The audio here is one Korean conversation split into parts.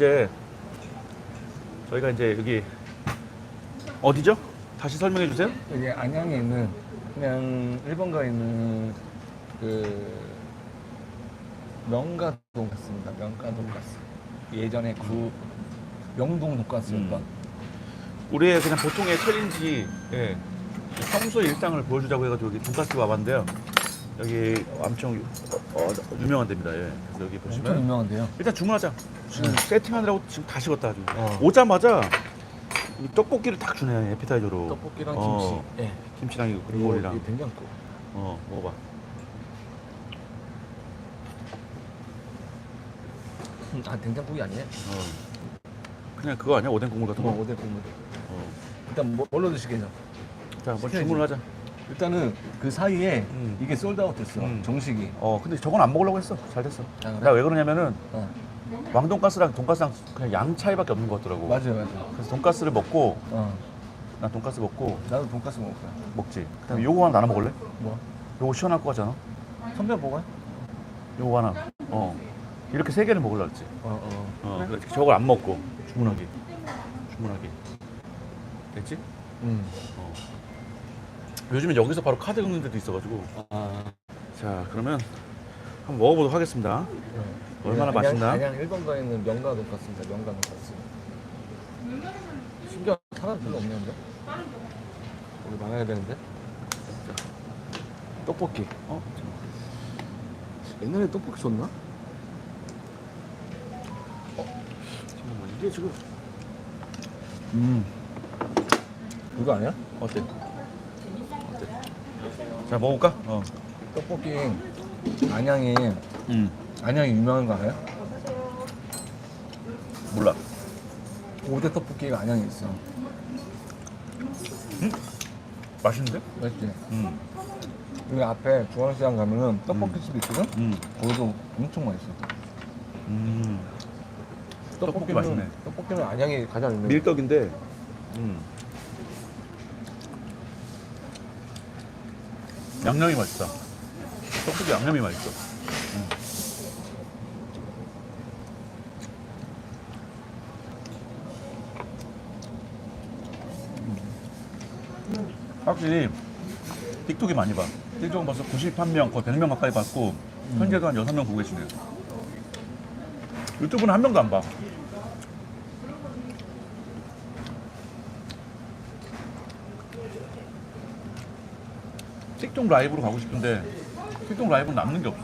이제 저희가 이제 여기 어디죠? 다시 설명해 주세요. 여기 안양에 있는 그냥 일본가에 있는 그 명가 돈가스입니다. 명가 돈가스. 예전에 구 명동 돈가스였던. 음. 우리의 그냥 보통의 챌린지, 예, 평소 일상을 보여주자고 해가지고 여기 돈가스 와봤는데요. 여기 엄청 어, 어, 유명한 데입니다. 예. 그래서 여기 엄청 보시면 유명한데요. 일단 주문하자. 지금 네. 세팅하느라고 지금 다 식었다 아주. 어. 오자마자 이 떡볶이를 딱 주네 에피타이저로. 떡볶이랑 어, 김치. 예. 김치랑 이거 그리고 국물이랑. 이 된장국. 어 먹어봐. 음, 아 된장국이 아니에요? 어. 그냥 그거 아니야 오뎅 국물 같은 거. 어, 오뎅 국물. 어. 일단 뭐, 뭘로 드시겠냐? 자, 한번 시켜야지. 주문을 하자. 일단은 그 사이에 음. 이게 솔드아웃 됐어. 음. 정식이. 어, 근데 저건 안 먹으려고 했어. 잘 됐어. 아, 그래? 나 왜 그러냐면은 어. 왕돈가스랑 돈가스랑 그냥 양 차이밖에 없는 것 같더라고. 맞아요, 맞아요. 그래서 돈가스를 먹고 어. 난 돈가스 먹고 나도 돈가스 먹을 거야. 먹지. 그다음에 요거 하나 나눠 먹을래? 뭐? 요거 시원할 것 같잖아. 선배 먹어요? 요거 하나. 어. 이렇게 세 개를 먹으려 했지. 어, 어. 어. 그래, 저걸 안 먹고 주문하기. 주문하기. 됐지? 음. 어. 요즘에 여기서 바로 카드 긁는 데도 있어가지고. 아. 자, 그러면 한번 먹어보도록 하겠습니다. 얼마나 그냥, 맛있나? 그냥 일본 가에 있는 명가 돈가스입니다. 명가 돈가스. 신기한 사람 별로 없는데? 우리 많아야 되는데? 떡볶이. 어? 옛날에 떡볶이 줬나? 잠깐만 이게 지금 음. 그거 아니야? 어때? 자 먹어볼까? 어. 떡볶이 안양이 음. 안양이 유명한 거 알아요? 몰라. 오대 떡볶이가 안양에 있어. 맛있는데? 맛있지? 음. 여기 앞에 중앙시장 가면은 떡볶이 집이 있거든? 음. 거기도 엄청 맛있어. 음. 떡볶이 맛있네. 떡볶이는 안양이 가장 유명해. 밀떡인데. 음. 양념이 맛있다. 떡볶이 양념이 맛있어. 음. 확실히 틱톡이 많이 봐. 틱톡은 벌써 91명, 거의 100명 가까이 봤고 현재도 한 6명 보고 계시네요. 유튜브는 한 명도 안 봐. 틱톡 라이브로 가고 싶은데 틱톡 라이브는 남는 게 없어.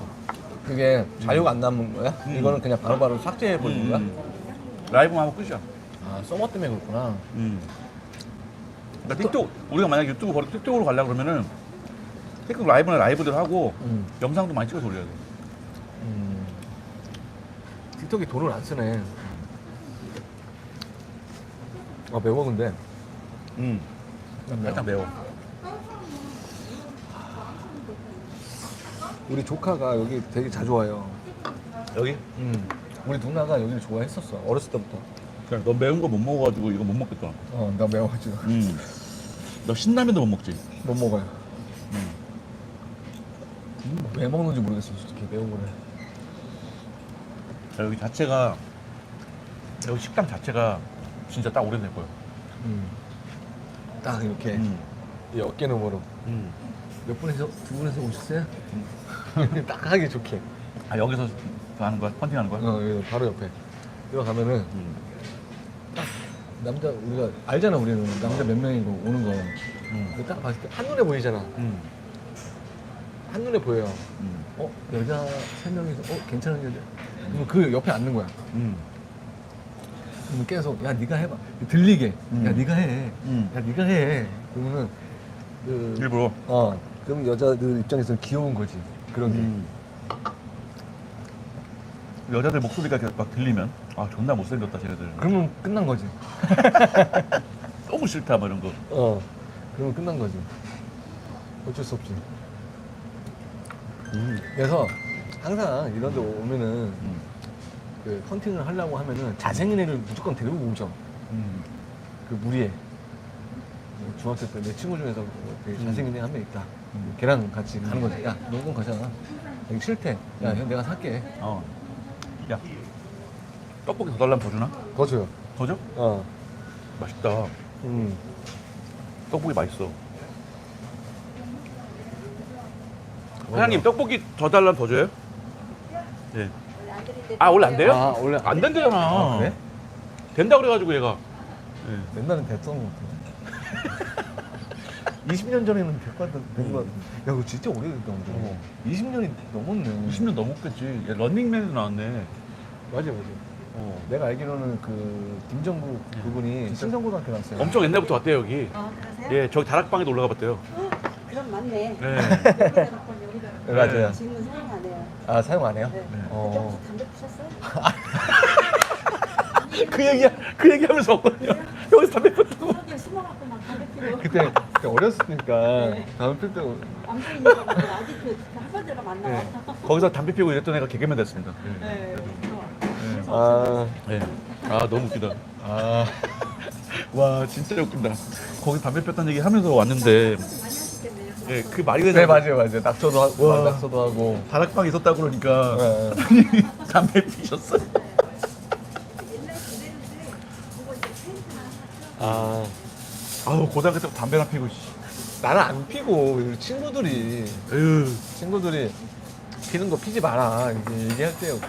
그게 자료가 안 남는 거야? 음. 이거는 그냥 바로바로 삭제해 버리는 거야? 음. 라이브만 하고 끝이야. 아 서버 때문에 그렇구나. 음. 그러니까 틱톡 우리가 만약 유튜브 버리고 틱톡으로 가려고 그러면은 틱톡 라이브는 라이브대로 하고 음. 영상도 많이 찍어서 올려야 돼. 음. 틱톡이 돈을 안 쓰네. 아 매워 근데. 음. 살짝 매워. 우리 조카가 여기 되게 자주 와요. 여기? 음. 우리 누나가 여기를 좋아했었어. 어렸을 때부터. 그냥 너 매운 거 못 먹어가지고 이거 못 먹겠다. 어, 나 매워가지고 음. 너 신라면도 못 먹지? 못 먹어요. 음. 음, 왜 먹는지 모르겠어, 솔직히 매운 거를. 자, 여기 자체가 여기 식당 자체가 진짜 딱 오래될 거예요. 음. 딱 이렇게 음. 이 어깨 너머로 음. 몇 분에서 두 분에서 오셨어요? 딱 하기 좋게. 아 여기서 하는 거야? 펀팅하는 거야? 어, 여기 바로 옆에. 들어가면은 음. 남자 우리가 알잖아 우리는 남자 몇 명이고 오는 거. 음. 딱 봤을 때 한눈에 보이잖아. 음. 한눈에 보여요. 음. 어 여자 세 명이서 어 괜찮은 여자. 그러면 그 옆에 앉는 거야. 음. 그러면 계속 야 네가 해봐. 들리게. 음. 야 네가 해. 음. 야 네가 해. 그러면은 그 일부러. 어 그럼 여자들 입장에서는 귀여운 거지. 그런 게. 음. 여자들 목소리가 이렇게 막 들리면 아 존나 못생겼다 쟤네들 그러면 끝난 거지. 너무 싫다 뭐 이런 거 어. 그러면 끝난 거지. 어쩔 수 없지. 음. 그래서 항상 이런 데 오면은 음. 그 헌팅을 하려고 하면은 잘생긴 애를 무조건 데리고 오죠. 음. 그 무리에. 뭐 중학생 때 내 친구 중에서 뭐 되게 잘생긴 애 한 명 있다. 음. 걔랑 같이 가는 거지. 야, 너는 가잖아. 여기 싫대. 야, 음. 형 내가 살게. 어. 야 떡볶이 더 달라면 더 주나? 더 줘요. 더 줘? 어. 맛있다. 음. 떡볶이 맛있어. 사장님 떡볶이 더 달라면 더 줘요? 네. 아 원래 안 돼요? 아, 원래 안 된대잖아. 아, 그래? 된다 그래가지고 얘가. 네. 옛날엔 됐던 것 같아. 20년 전에는 백과도 된것 같은데. 야, 그거 진짜 오래됐다, 근데. 어. 20년이 넘었네. 20년 넘었겠지. 얘 런닝맨에도 나왔네. 맞아, 맞아. 어. 내가 알기로는 그 김정국 그분이 신성고등학교 나왔어요. 엄청 옛날부터 왔대요 여기. 아, 그러세요? 예, 저기 다락방에도 올라가 봤대요. 그럼 맞네. 네. 여기다 놓고 여기다 네, 맞아요. 지금은 사용 안 해요. 아, 사용 안 해요? 네. 어. 혹시 담배 피셨어요? 그 얘기 그 얘기 하면서 왔거든요. 여기서 담배 폈다고. 여기 숨어갖고 막 담배 피고 그때, 그때 어렸으니까 다음 필 때. 안 보이니까 막 아직도 한 번째가 만나. 네. 거기서 담배 피고 이랬던 애가 개그맨 됐습니다. 네. 아, 네. 아 너무 웃기다. 아. 와 진짜 웃긴다. 거기 담배 폈다는 얘기 하면서 왔는데. 예, 그 말이 네, 되나 맞아요, 맞아요. 낙서도 하고, 와. 낙서도 하고. 다락방 있었다 그러니까 네. 담배 피셨어요. 아. 아우 고등학교 때부터 담배나 피고 씨. 나는 안 피고, 친구들이, 에휴. 친구들이 피는 거 피지 마라. 이렇게 얘기할 때였고.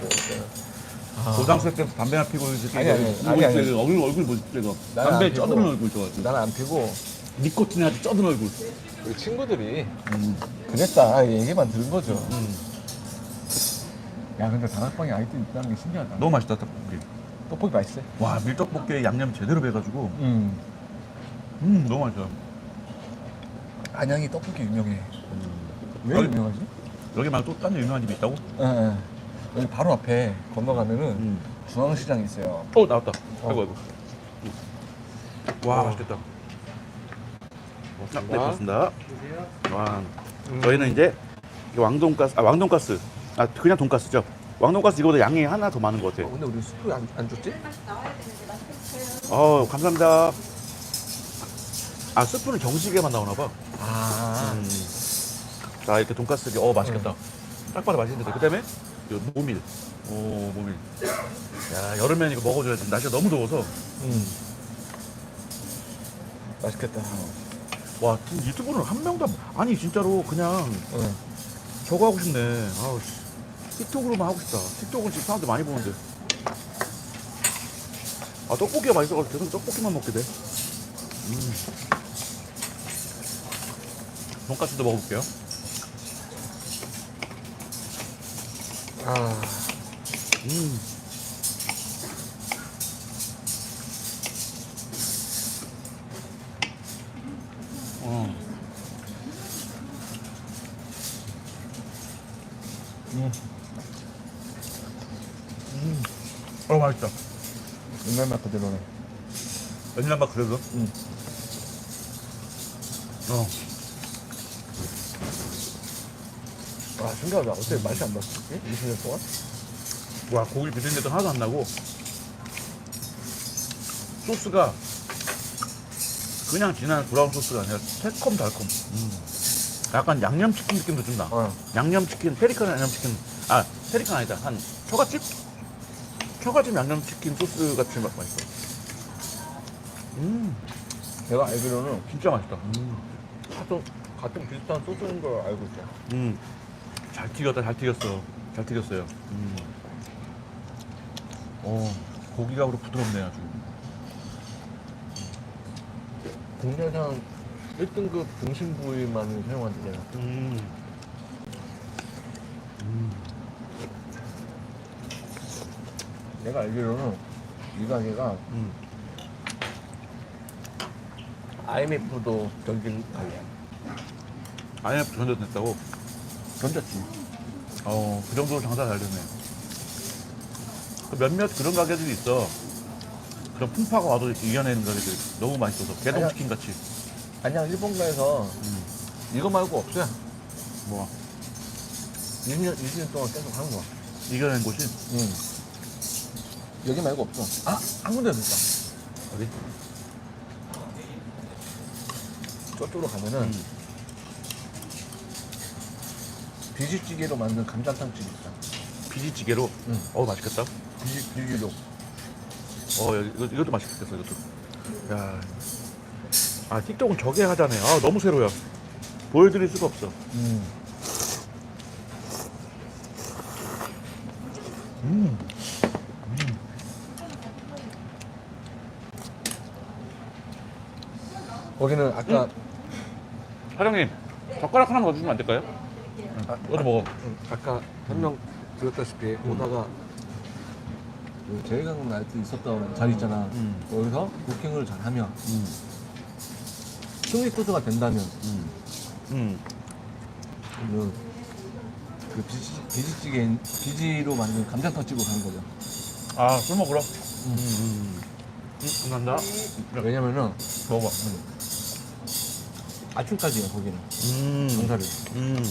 아. 고등학생 때부터 담배나 피고 이제 아니, 아니, 아니, 아니. 얼굴 얼굴 나는 담배 안 피고. 쩌든 얼굴 좋아하지. 나는 안 피고, 니코틴에 아주 쩌든 얼굴. 우리 친구들이 음. 그랬다. 얘기만 들은 거죠. 음. 야, 근데 다락방에 아이들 있다는 게 신기하다. 너무 맛있다 떡볶이. 떡볶이 맛있어요? 와 밀떡볶이에 양념 제대로 배가지고 음. 음 너무 맛있어요. 안양이 떡볶이 유명해. 왜 여기- 유명하지? 여기 말고 또 다른 유명한 집이 있다고? 예, 예. 여기 바로 앞에 건너가면은 음. 중앙시장 있어요. 어 나왔다. 어. 아이고 아이고. 와 어. 맛있겠다. 아, 네 고맙습니다. 와 저희는 이제 이게 왕돈가스 아 왕돈가스 아 그냥 돈가스죠. 왕돈가스 이거보다 양이 하나 더 많은 것 어, 같아요. 근데 우리 수프 안, 안 줬지? 어 감사합니다. 아 스프는 정식에만 나오나 봐. 아. 음. 자 이렇게 돈가스 어 맛있겠다. 딱 봐도 맛있는데 그다음에 요 모밀. 오 모밀. 야 여름엔 이거 먹어줘야 지. 날씨가 너무 더워서. 음. 맛있겠다. 와 지금 유튜브는 한 명도 안- 아니 진짜로 그냥 응. 저거 하고 싶네. 아우 씨. 틱톡으로만 하고 싶다. 틱톡은 지금 사람들 많이 보는데. 아 떡볶이가 맛있어가지고 계속 떡볶이만 먹게 돼. 음. 돈가스도 먹어볼게요. 아. 음. 어. 음. 음. 어 맛있다. 옛날 맛 그대로네. 옛날 맛 그래도. 음. 어. 와, 신기하다. 어떻게 맛이 안 났었지? 20년 동안? 와 고기 비린내도 하나도 안 나고 소스가 그냥 진한 브라운 소스가 아니라 새콤달콤. 약간 양념치킨 느낌도 좀 나. 어. 양념치킨, 페리칸 양념치킨, 아, 페리칸 아니다. 한 처갓집? 처갓집 양념치킨 소스 같이 맛 맛있어. 음, 내가 알기로는 진짜 맛있다. 같은, 같은 비슷한 소스인 걸 알고 있어. 음, 잘 튀겼다, 잘 튀겼어. 잘 튀겼어요. 음. 어, 고기가 그렇고 부드럽네, 아주. 국내산 1등급 등심 부위만을 사용한대잖아. 음. 음. 내가 알기로는 이 가게가 음. IMF도 견딘 가게야. IMF 견뎌냈다고? 견뎠지. 어, 그 정도로 장사 잘 됐네. 그 몇몇 그런 가게들이 있어. 그런 풍파가 와도 이렇게 이겨내는 가게들 너무 맛있어서 개동치킨 같이. 아니야, 일본가에서 음. 이거 말고 없어요. 뭐 20년, 20년 동안 계속 하는 거야. 이겨낸 곳이 응. 여기 말고 없어. 아, 한 군데도 있다. 어디? 저쪽으로 가면은 음. 비지찌개로 만든 감자탕집이 있어. 비지찌개로. 응. 어 맛있겠다. 비지, 비지로. 어, 이거, 이것도 맛있겠어, 이것도. 야. 아, 틱톡은 저게 하자네. 아, 너무 새로야. 보여드릴 수가 없어. 음. 음. 거기는 아까 사장님, 젓가락 하나 더 주시면 안 될까요? 아, 너도 먹어. 아까 설명 드렸다시피 오다가 그 제강 나이트 있었던 자리 있잖아. 음. 거기서 부킹을 잘하면 음. 승리 투수가 된다면 음. 음. 그, 그 비지, 비지찌개 비지로 만든 감자탕집으로 가는 거죠. 아, 술 먹으러? 음. 음. 음, 감사합니다. 왜냐면은 먹어. 아침까지야 거기는 음. 장사를. 음.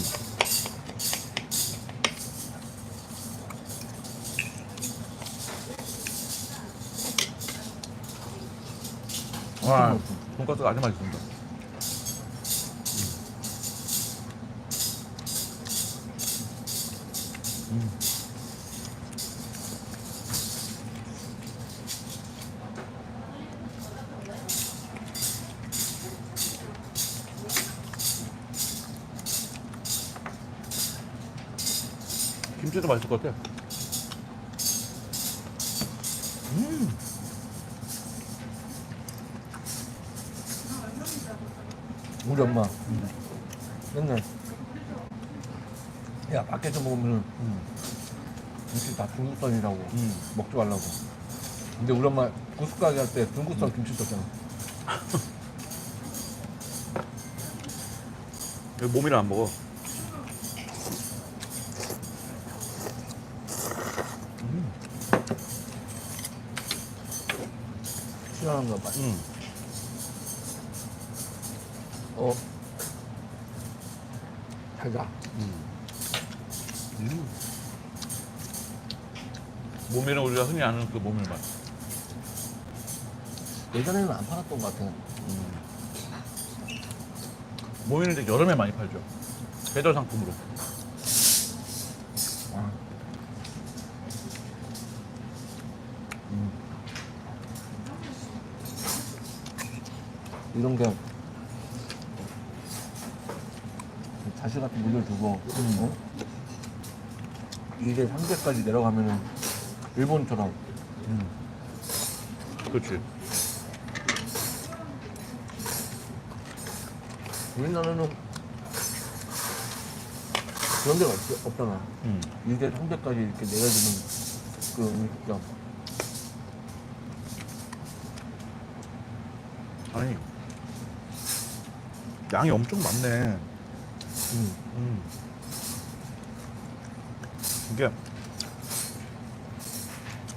와, 돈가스가 아주 맛있습니다. 음. 김치도 맛있을 것 같아. 우리 엄마 맨날 야 밖에서 먹으면 김치 다 중국산이라고 음. 먹지 말라고. 근데 우리 엄마 구스가게 할 때 중국산 김치 썼잖아. 왜 몸이랑 안 먹어? 시원한가 봐. 음. 어. 달다. 음. 몸이는 우리가 흔히 아는 그 몸일 맛. 예전에는 안 팔았던 것 같아. 모이는 이제 여름에 많이 팔죠. 계절 상품으로. 아. 음. 이런 게 자식한테 물을 두고 어? 이게 3대까지 내려가면은 일본처럼 그렇지. 우리나라는 그런 데가 없, 없잖아. 음. 이게 3대까지 이렇게 내려주는 그 음식점. 아니 양이 엄청 많네. 음. 음. 이게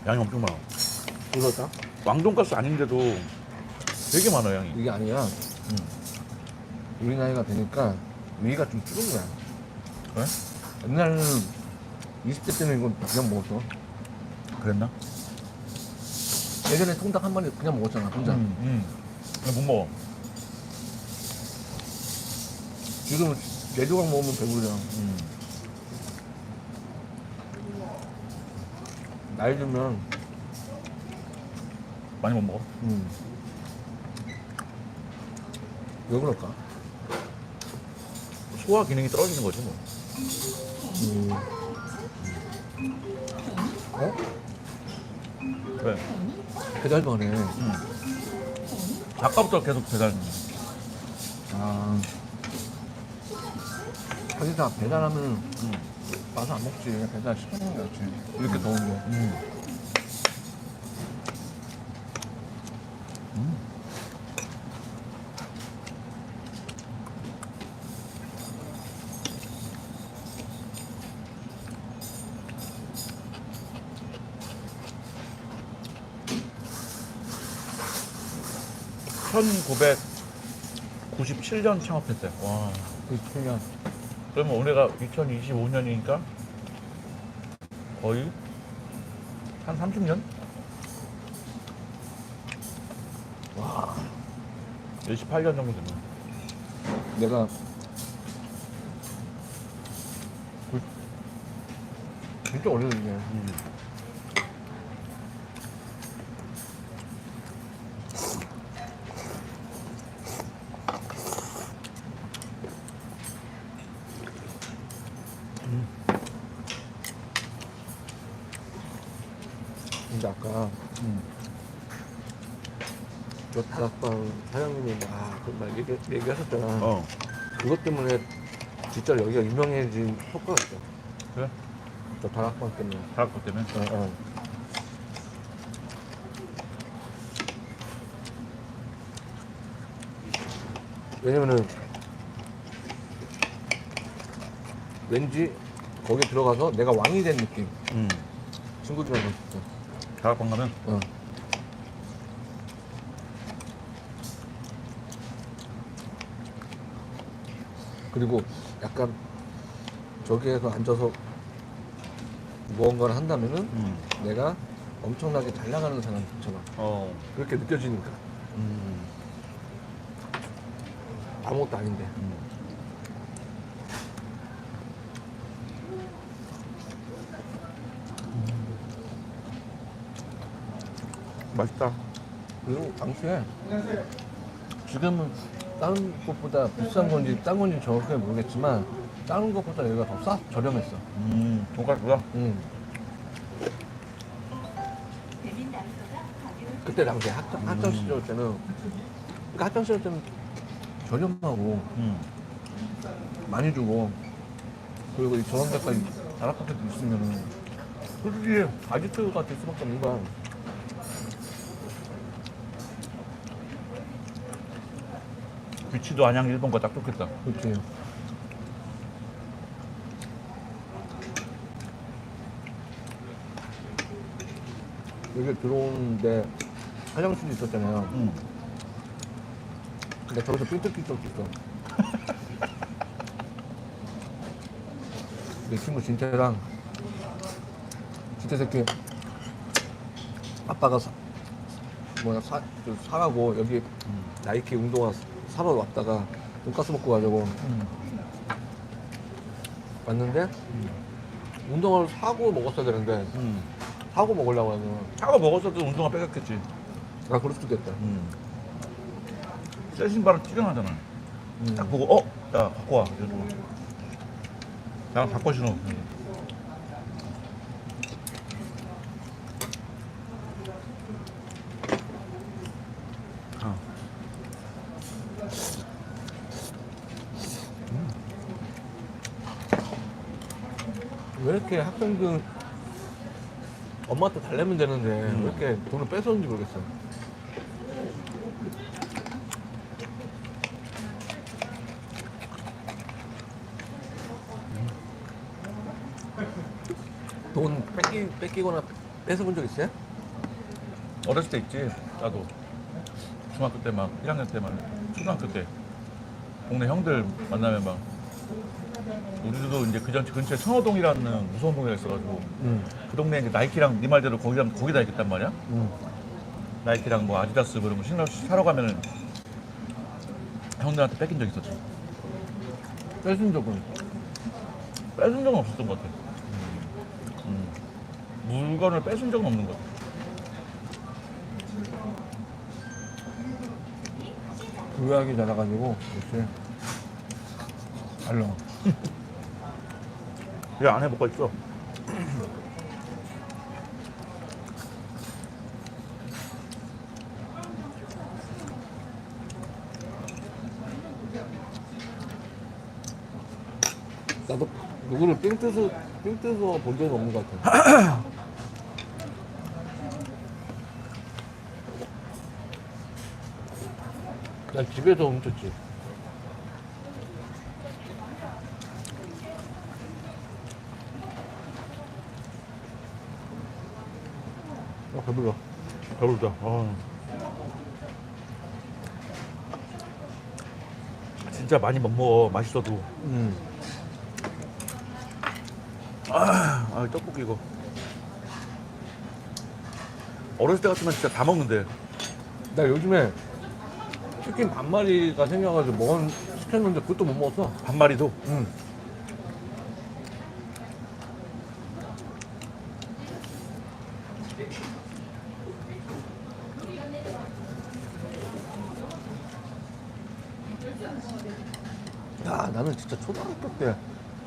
양이 엄청 많아. 이거다? 왕돈가스 아닌데도 되게 많아 양이. 이게 아니야. 우리 나이가 되니까 위가 좀 줄은 거야. 그래? 옛날에는 20대 때는 이건 그냥 먹었어. 그랬나? 예전에 통닭 한 마리 그냥 먹었잖아, 혼자. 음. 음. 못 먹어. 지금 네 조각 먹으면 배부르잖아. 음. 나이 들면, 많이 못 먹어. 음. 왜 그럴까? 소화 기능이 떨어지는 거지 뭐. 음. 어? 그래. 배달도 하네. 음. 아까부터 계속 배달. 아. 자기가 배달하면 음. 와서 안 먹지. 배달 시키는 게 낫지. 이렇게 더운데. 음. 음. (1997년) 창업했대 와그 그냥 그러면 올해가 2025년이니까 거의 한 30년? 와 28년 정도 되면 내가 그- 진짜 오래됐네. 음. 아까 음. 저 다락방 사장님이 막 정말 얘기, 얘기하셨잖아. 어. 그것 때문에 진짜 여기가 유명해진 효과가 있어. 그래? 저 다락방 때문에. 다락방 때문에. 어, 어. 왜냐면은 왠지 거기 들어가서 내가 왕이 된 느낌. 음. 친구들이랑 있어. 다락방 가면 어. 그리고 약간 저기에서 앉아서 무언가를 한다면은 음. 내가 엄청나게 잘 나가는 사람처럼 어. 그렇게 느껴지니까 음. 아무것도 아닌데 음. 맛있다. 그리고 당시에 지금은 다른 곳보다 비싼 건지 싼 건지 정확하게 모르겠지만 다른 것보다 여기가 더 싸, 저렴했어 음. 돈가스가. 음. 그때 당시에 학창, 학창 시절 때는 그러니까 학창 시절 때는 저렴하고 음. 많이 주고 그리고 이 저런 데까지 다락카페도 있으면은 솔직히 아지트가 될 수밖에 없는 거야 위치도 안양 일본과 딱 좋겠다. 그렇지 여기 들어오는데 화장실이 있었잖아요 음. 근데 저기서 삥뜯기 있어 내 친구 진태랑 진태 새끼 아빠가 사, 뭐야 사, 저 사가고 여기 음. 나이키 운동화 사러 왔다가 돈가스 먹고 가려고 음. 왔는데 운동화를 사고 먹었어야 되는데 음. 사고 먹으려고 하면 차가 먹었어도 운동화 뺏겼겠지. 아 그럴 수도 있겠다 음. 새 신발은. 음. 딱 보고 어? 야 갖고 와. 이러고. 나랑 바꿔 신어. 아. 왜 이렇게 학생들 엄마한테 달래면 되는데 왜 이렇게 돈을 뺏었는지 모르겠어 돈 뺏기, 뺏기거나 뺏어본 적 있어요? 어렸을 때 있지. 나도 중학교 때 막 1학년 때 막 초등학교 때 동네 형들 만나면 막 우리도 이제 그전 근처에 청호동이라는 무서운 동네가 있어가지고 응. 그 동네에 이제 나이키랑 네 말대로 거기랑 거기다 있겠단 말이야. 응. 나이키랑 뭐 아디다스 뭐 이런 거 신어 사러 가면은 형들한테 뺏긴 적 있었지. 뺏은 적은? 뺏은 적은 없었던 것 같아. 음. 물건을 뺏은 적은 없는 것 같아. 교약이 자라가지고 역시 달라 이 안에 뭐가 있어? 나도 누구를 삥 뜯어 삥 뜯어 본 적은 없는 것 같아. 난 집에서 훔쳤지. 배불러. 배부르다. 아. 진짜 많이 못 먹어. 맛있어도. 음. 아, 아 떡볶이 이거. 어렸을 때 같으면 진짜 다 먹는데. 나 요즘에 치킨 반마리가 생겨가지고 먹은 시켰는데 그것도 못 먹었어. 반 마리도. 응. 야, 나는 진짜 초등학교 때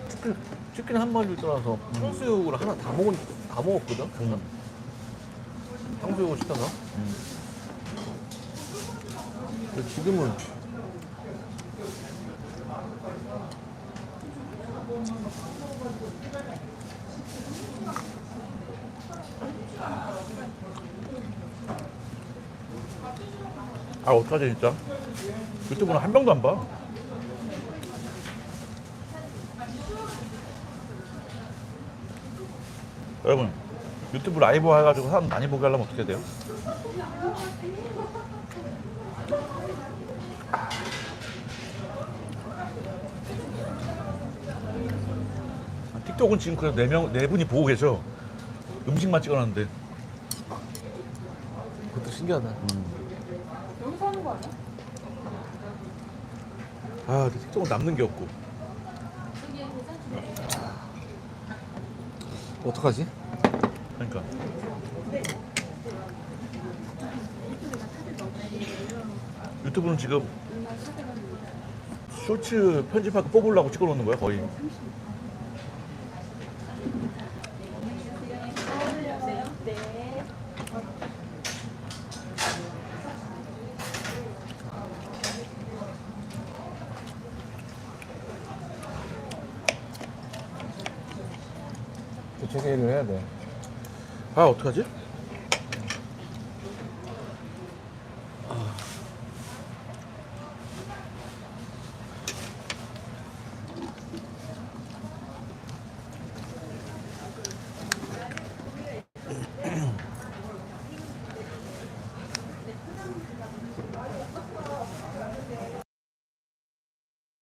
치킨, 치킨 한 마리를 떠나서 탕수육을 하나 다 먹은, 다 먹었거든? 음. 탕수육을 시켜서. 음. 근데 지금은 아 어떡하지 진짜 유튜브는 한 명도 안 봐. 여러분 유튜브 라이브 해가지고 사람 많이 보게 하려면 어떻게 돼요? 틱톡은 지금 그래도 네 명, 네 분이 보고 계셔. 음식만 찍어놨는데. 그것도 신기하다. 여기서 하는 거 아니야? 아, 근데 틱톡은 남는 게 없고. 어떡하지? 그러니까. 유튜브는 지금 쇼츠 편집하고 뽑으려고 찍어놓는 거야 거의. 재개를 해야 돼. 아 어떡하지?